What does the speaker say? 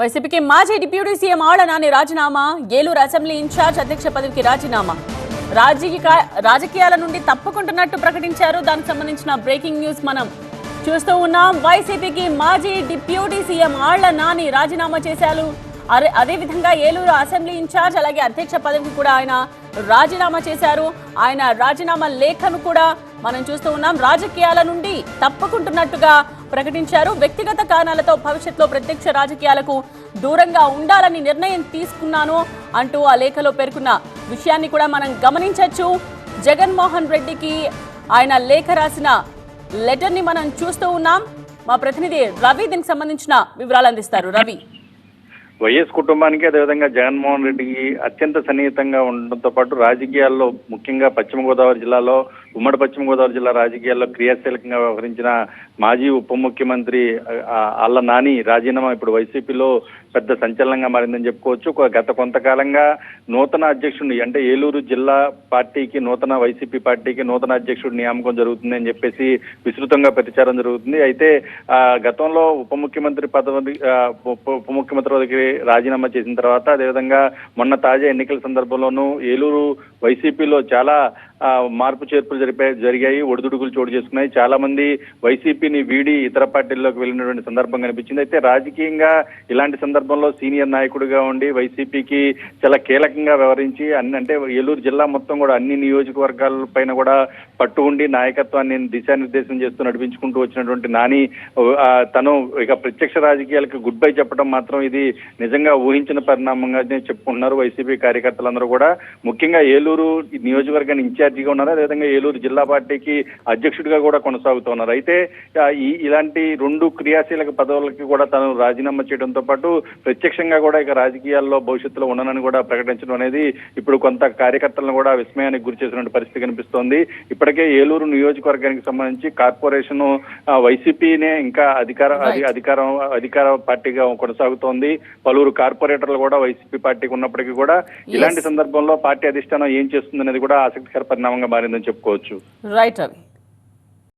వైసీపీకి మాజీ deputy CM Alla Nani రాజీనామా ఏలూరు అసెంబ్లీ ఇన్ఛార్జ్ అధ్యక్ష పదవికి రాజీనామా. రాజకీయ రాజకీయాల నుండి తప్పుకుంటున్నట్టు ప్రకటించారు. దానికి సంబంధించిన బ్రేకింగ్ న్యూస్ మనం చూస్తూ ఉన్నాం. వైసీపీకి మాజీ డిప్యూటీ సీఎం ఆళ్ళ నాని రాజీనామా చేశారు. అదే అదేవిధంగా ఏలూరు అసెంబ్లీ ఇన్ఛార్జ్ అలాగే అధ్యక్ష పదవికి కూడా ఆయన రాజీనామా చేశారు. ఆయన రాజీనామా లేఖను కూడా మనం చూస్తూ ఉన్నాం. రాజకీయాల నుండి తప్పుకుంటున్నట్టుగా ప్రకటించారు. వ్యక్తిగత కారణాలతో భవిష్యత్తులో ప్రత్యక్ష రాజకీయాలకు దూరంగా ఉండాలని నిర్ణయం తీసుకున్నాను అంటూ ఆ లేఖలో పేర్కొన్న విషయాన్ని కూడా మనం గమనించవచ్చు. జగన్మోహన్ రెడ్డికి ఆయన లేఖ రాసిన లెటర్ని మనం చూస్తూ ఉన్నాం. మా ప్రతినిధి రవి దీనికి సంబంధించిన వివరాలు అందిస్తారు. రవి. వైఎస్ కుటుంబానికి అదేవిధంగా జగన్మోహన్ రెడ్డికి అత్యంత సన్నిహితంగా ఉండడంతో పాటు రాజకీయాల్లో ముఖ్యంగా పశ్చిమ గోదావరి జిల్లాలో ఉమ్మడి పశ్చిమ గోదావరి జిల్లా రాజకీయాల్లో క్రియాశీలకంగా వ్యవహరించిన మాజీ ఉప ముఖ్యమంత్రి అల్ల నాని రాజీనామా ఇప్పుడు వైసీపీలో పెద్ద సంచలనంగా మారిందని చెప్పుకోవచ్చు. గత కొంతకాలంగా నూతన అధ్యక్షుడిని అంటే ఏలూరు జిల్లా పార్టీకి నూతన వైసీపీ పార్టీకి నూతన అధ్యక్షుడి నియామకం జరుగుతుంది అని చెప్పేసి విస్తృతంగా ప్రచారం జరుగుతుంది. అయితే గతంలో ఉప ముఖ్యమంత్రి పదవి ఉప ముఖ్యమంత్రి పదవికి రాజీనామా చేసిన తర్వాత అదేవిధంగా మొన్న తాజా ఎన్నికల సందర్భంలోనూ ఏలూరు వైసీపీలో చాలా మార్పు చేర్పులు జరిపే జరిగాయి ఒడిదుడుకులు చోటు చేసుకున్నాయి. చాలా మంది వైసీపీని వీడి ఇతర పార్టీల్లోకి వెళ్ళినటువంటి సందర్భం కనిపించింది. అయితే రాజకీయంగా ఇలాంటి సందర్భంలో సీనియర్ నాయకుడిగా ఉండి వైసీపీకి చాలా కీలకంగా వ్యవహరించి అన్ని అంటే ఏలూరు జిల్లా మొత్తం కూడా అన్ని నియోజకవర్గాల పైన కూడా పట్టు ఉండి నాయకత్వాన్ని దిశానిర్దేశం చేస్తూ నడిపించుకుంటూ వచ్చినటువంటి నాని తను ఇక ప్రత్యక్ష రాజకీయాలకు గుడ్ బై చెప్పడం మాత్రం ఇది నిజంగా ఊహించిన పరిణామంగా చెప్పుకుంటున్నారు. వైసీపీ కార్యకర్తలందరూ కూడా. ముఖ్యంగా ఏలూరు నియోజకవర్గాన్ని ఇన్ఛార్జిగా ఉన్నారు. అదేవిధంగా ఏలూరు జిల్లా పార్టీకి అధ్యక్షుడిగా కూడా కొనసాగుతున్నారు అయితే ఈ ఇలాంటి రెండు క్రియాశీలక పదవులకి కూడా తను రాజీనామా చేయడంతో పాటు ప్రత్యక్షంగా కూడా ఇక రాజకీయాల్లో భవిష్యత్తులో ఉండనని కూడా ప్రకటించడం అనేది ఇప్పుడు కొంత కార్యకర్తలను కూడా విస్మయానికి గురి చేసినటువంటి పరిస్థితి కనిపిస్తోంది. ఇప్పటికే ఏలూరు నియోజకవర్గానికి సంబంధించి కార్పొరేషన్ వైసీపీనే ఇంకా అధికార అధి- అధికారం అధికార పార్టీగా కొనసాగుతోంది. పలువురు కార్పొరేటర్లు కూడా వైసీపీ పార్టీకి ఉన్నప్పటికీ కూడా ఇలాంటి సందర్భంలో పార్టీ అధిష్టానం ఏం చేస్తుందనేది కూడా ఆసక్తికర పరిణామంగా మారిందని చెప్పుకోవచ్చు రైట్ రవి